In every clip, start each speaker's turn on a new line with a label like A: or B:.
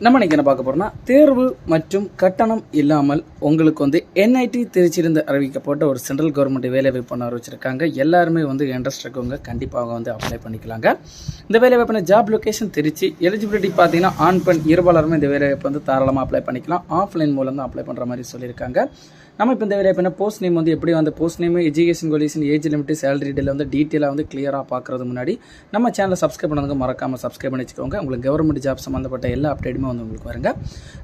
A: நம்ம இன்னைக்கு என்ன பார்க்க போறோம்னா தேர்வு மற்றும் கட்டணம் இல்லாமல் உங்களுக்கு வந்து என்ஐடி திருச்சியிலிருந்து அறிவிக்கப்பட்ட ஒரு சென்ட்ரல் கவர்மெண்ட் வேலை வாய்ப்பு அறிவிச்சிருக்காங்க எல்லாருமே வந்து இன்ட்ரெஸ்ட் இருக்கவங்க கண்டிப்பாக வந்து அப்ளை பண்ணிக்கலாங்க. இந்த வேலை வாய்ப்பான ஜாப் லொகேஷன் திருச்சி. எலிஜிபிலிட்டி பார்த்தீங்கன்னா ஆண் பெண் இருபாலருமே இந்த வேலை வாய்ப்பு வந்து தாராளமாக அப்ளை பண்ணிக்கலாம். ஆஃப்லைன் மூலம் தான் அப்ளை பண்ணுற மாதிரி சொல்லியிருக்காங்க. நம்ம இப்போ இந்த வேலை போஸ்ட் நேம் வந்து எப்படி வந்து post name education qualification age limit salary detail வந்து டீட்டெயிலாக வந்து கிளியராக பார்க்குறது முன்னாடி நம்ம சேனலை சப்ஸ்கிரைப் பண்ணதுக்கு மறக்காமல் சப்ஸ்கிரைப் பண்ணி வச்சுக்கோங்க. உங்களுக்கு கவர்மெண்ட் ஜாப் சம்மந்தப்பட்ட எல்லா அப்டேட்டுமே வந்து உங்களுக்கு வருங்க.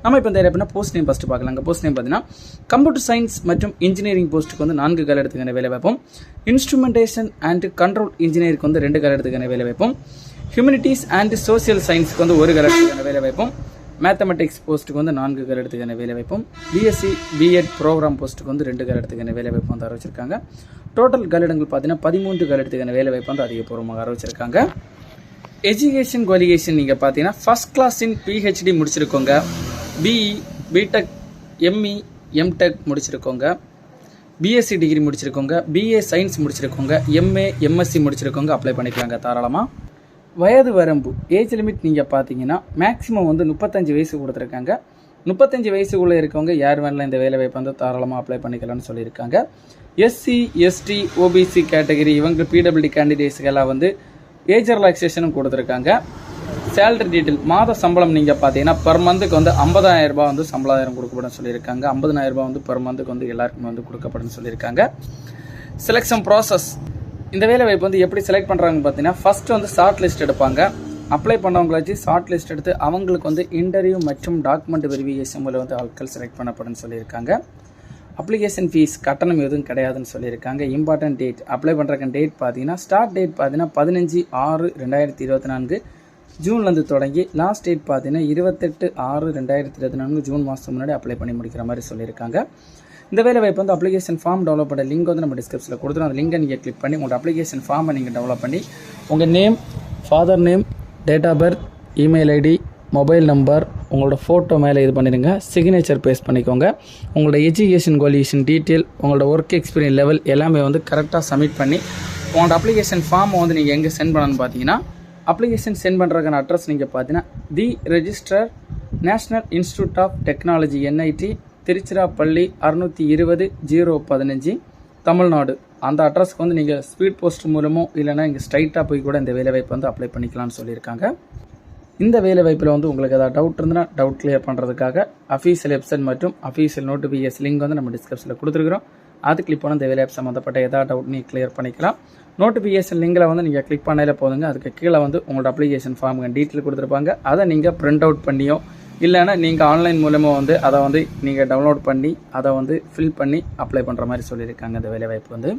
A: நம்ம இப்போ இந்த வேலை போஸ்ட் நேம் ஃபஸ்ட்டு பார்க்கலாங்க. போஸ்ட் நேம் பார்த்தீங்கன்னா கம்ப்யூட்டர் சயின்ஸ் மற்றும் இன்ஜினியரிங் போஸ்ட்டுக்கு வந்து நான்கு கால எடுத்துக்கான வேலை வாய்ப்பும் இன்ஸ்ட்ருமெண்டேஷன் அண்ட் கண்ட்ரோல் இன்ஜினியருக்கு வந்து ரெண்டு கால எடுத்துக்கான வேலை வாய்ப்பும் ஹியூமனிட்டிஸ் அண்ட் சோசியல் சயின்ஸுக்கு வந்து ஒரு கால எடுத்துக்கான வேலை வாய்ப்பும் மேத்தமெட்டிக்ஸ் போஸ்ட்டுக்கு வந்து நான்கு கால எடுத்துக்கான வேலை வாய்ப்பும் பிஎஸ்சி பிஎட் ப்ரோக்ராம் போஸ்ட்டுக்கு வந்து ரெண்டு கால எடுத்துக்கான வேலை வாய்ப்பு வந்து அறிவிச்சிருக்காங்க. டோட்டல் கலிடங்கள் பார்த்தீங்கன்னா பதிமூன்று கால எடுத்துக்கான வேலை வாய்ப்பு வந்து அதிகபூர்வமாக அறிவிச்சிருக்காங்க. எஜுகேஷன் குவாலிஃபிகேஷன் நீங்கள் பார்த்தீங்கன்னா ஃபஸ்ட் கிளாஸ் இன் பிஹெச்டி முடிச்சிருக்கோங்க. பிஇ பிடெக் எம்இ எம்டெக் முடிச்சிருக்கோங்க. பிஎஸ்சி டிகிரி முடிச்சிருக்கோங்க. பிஏ சயின்ஸ் முடிச்சிருக்கோங்க. எம்ஏ எம்எஸ்சி முடிச்சிருக்கோங்க. அப்ளை பண்ணிக்கலாங்க தாராளமாக வயது வரம்பு ஏஜ் லிமிட் நீங்கள் பார்த்தீங்கன்னா மேக்ஸிமம் வந்து முப்பத்தஞ்சு வயசு கொடுத்துருக்காங்க. முப்பத்தஞ்சு வயசுக்குள்ளே இருக்கவங்க யார் வேணாலும் இந்த வேலை வாய்ப்பு வந்து தாராளமாக அப்ளை பண்ணிக்கலாம்னு சொல்லியிருக்காங்க. எஸ்சி எஸ்டி ஓபிசி கேட்டகரி இவங்க பிடபிள்டி கேண்டிடேட்ஸ்கெல்லாம் வந்து ஏஜ் ரிலாக்ஸேஷனும் கொடுத்துருக்காங்க. சேலரி டீட்டெயில் மாத சம்பளம் நீங்கள் பார்த்தீங்கன்னா பர் மந்த்துக்கு வந்து 50000 ரூபாய் வந்து சம்பளாயிரம் கொடுக்கப்படும் சொல்லியிருக்காங்க. 50000 ரூபாய் வந்து பர் மந்த்துக்கு வந்து எல்லாருக்குமே வந்து கொடுக்கப்படும் சொல்லியிருக்காங்க. செலெக்ஷன் ப்ராசஸ் இந்த வேலை வாய்ப்பு வந்து எப்படி செலக்ட் பண்ணுறாங்கன்னு பார்த்தீங்கன்னா ஃபர்ஸ்ட் வந்து ஷார்ட் லிஸ்ட் எடுப்பாங்க. அப்ளை பண்ணவங்களை வச்சு ஷார்ட் லிஸ்ட் எடுத்து அவங்களுக்கு வந்து இன்டர்வியூ மற்றும் டாக்குமெண்ட் வெரிஃபிகேஷன் மூலம் வந்து ஆட்கள் செலக்ட் பண்ணப்படும் சொல்லியிருக்காங்க. அப்ளிகேஷன் ஃபீஸ் கட்டணம் எதுவும் கிடையாதுன்னு சொல்லியிருக்காங்க. இம்பார்ட்டன்ட் டேட் அப்ளை பண்ணுறக்கு டேட் பார்த்தீங்கன்னா ஸ்டார்ட் டேட் பார்த்தீங்கன்னா பதினஞ்சு ஆறு ரெண்டாயிரத்தி இருபத்தி நான்கு. ஜூன்லேருந்து தொடங்கி லாஸ்ட் டேட் பார்த்தீங்கன்னா இருபத்தெட்டு ஆறு ரெண்டாயிரத்தி இருபத்தி நான்கு ஜூன் மாதம் முன்னாடி அப்ளை பண்ணி முடிக்கிற மாதிரி சொல்லியிருக்காங்க. இந்த வேலை வாய்ப்பு வந்து அப்ளிகேஷன் ஃபார்ம் டெவலப் பண்ண லிங்க் வந்து நம்ம டிஸ்கிரிப்ஷனில் கொடுத்துரும். அந்த லிங்கை நீங்கள் கிளிக் பண்ணி உங்களோட அப்ளிகேஷன் ஃபார்மை நீங்கள் டெவலப் பண்ணி உங்கள் name father name date of birth email ID mobile number உங்களோட ஃபோட்டோ மேலே இது பண்ணிடுங்க சிக்னேச்சர் பேஸ்ட் பண்ணிக்கோங்க. உங்களோட எஜுகேஷன் குவாலிஃபிகேஷன் டீட்டெயில் உங்களோட ஒர்க் எக்ஸ்பீரியன்ஸ் லெவல் எல்லாமே வந்து கரெக்டாக சப்மிட் பண்ணி உங்களோட அப்ளிகேஷன் ஃபார்மை வந்து நீங்கள் எங்கே சென்ட் பண்ணணும்னு பார்த்தீங்கன்னா அப்ளிகேஷன் சென்ட் பண்ணுறதுக்கான அட்ரஸ் நீங்கள் பார்த்தீங்கன்னா the registrar national institute of technology NIT Tiruchirappalli அறுநூற்றி இருபது ஜீரோ பதினஞ்சு தமிழ்நாடு. அந்த அட்ரஸ்க்கு வந்து நீங்கள் ஸ்பீட் போஸ்ட் மூலமோ இல்லைனா இங்கே ஸ்ட்ரைட்டாக போய் கூட இந்த வேலைவாய்ப்பு வந்து அப்ளை பண்ணிக்கலாம்னு சொல்லியிருக்காங்க. இந்த வேலைவாய்ப்பில் வந்து உங்களுக்கு ஏதாவது டவுட் இருந்ததுன்னா டவுட் கிளியர் பண்ணுறதுக்காக அஃபீஷியல் வெப்சைட் மற்றும் அஃபீஷியல் நோட்டிஃபிகேஷன் லிங்க் வந்து நம்ம டிஸ்கிரிப்ஷனில் கொடுத்துருக்குறோம். அது கிளிக் பண்ண இந்த வேலை ஆப் சம்மந்தப்பட்ட ஏதாவது டவுட் நீங்கள் கிளியர் பண்ணிக்கலாம். நோட்டிஃபிகேஷன் லிங்கில் வந்து நீங்கள் கிளிக் பண்ணாலே போதுங்க. அதுக்கு கீழே வந்து உங்களோட அப்ளிகேஷன் ஃபார்முங்க டீட்டெயில் கொடுத்துருப்பாங்க. அதை நீங்கள் பிரிண்ட் அவுட் பண்ணியோ இல்லைன்னா நீங்கள் ஆன்லைன் மூலமாக வந்து அதை வந்து நீங்கள் டவுன்லோட் பண்ணி அதை வந்து ஃபில் பண்ணி அப்ளை பண்ணுற மாதிரி சொல்லியிருக்காங்க. இந்த வேலைவாய்ப்பு வந்து.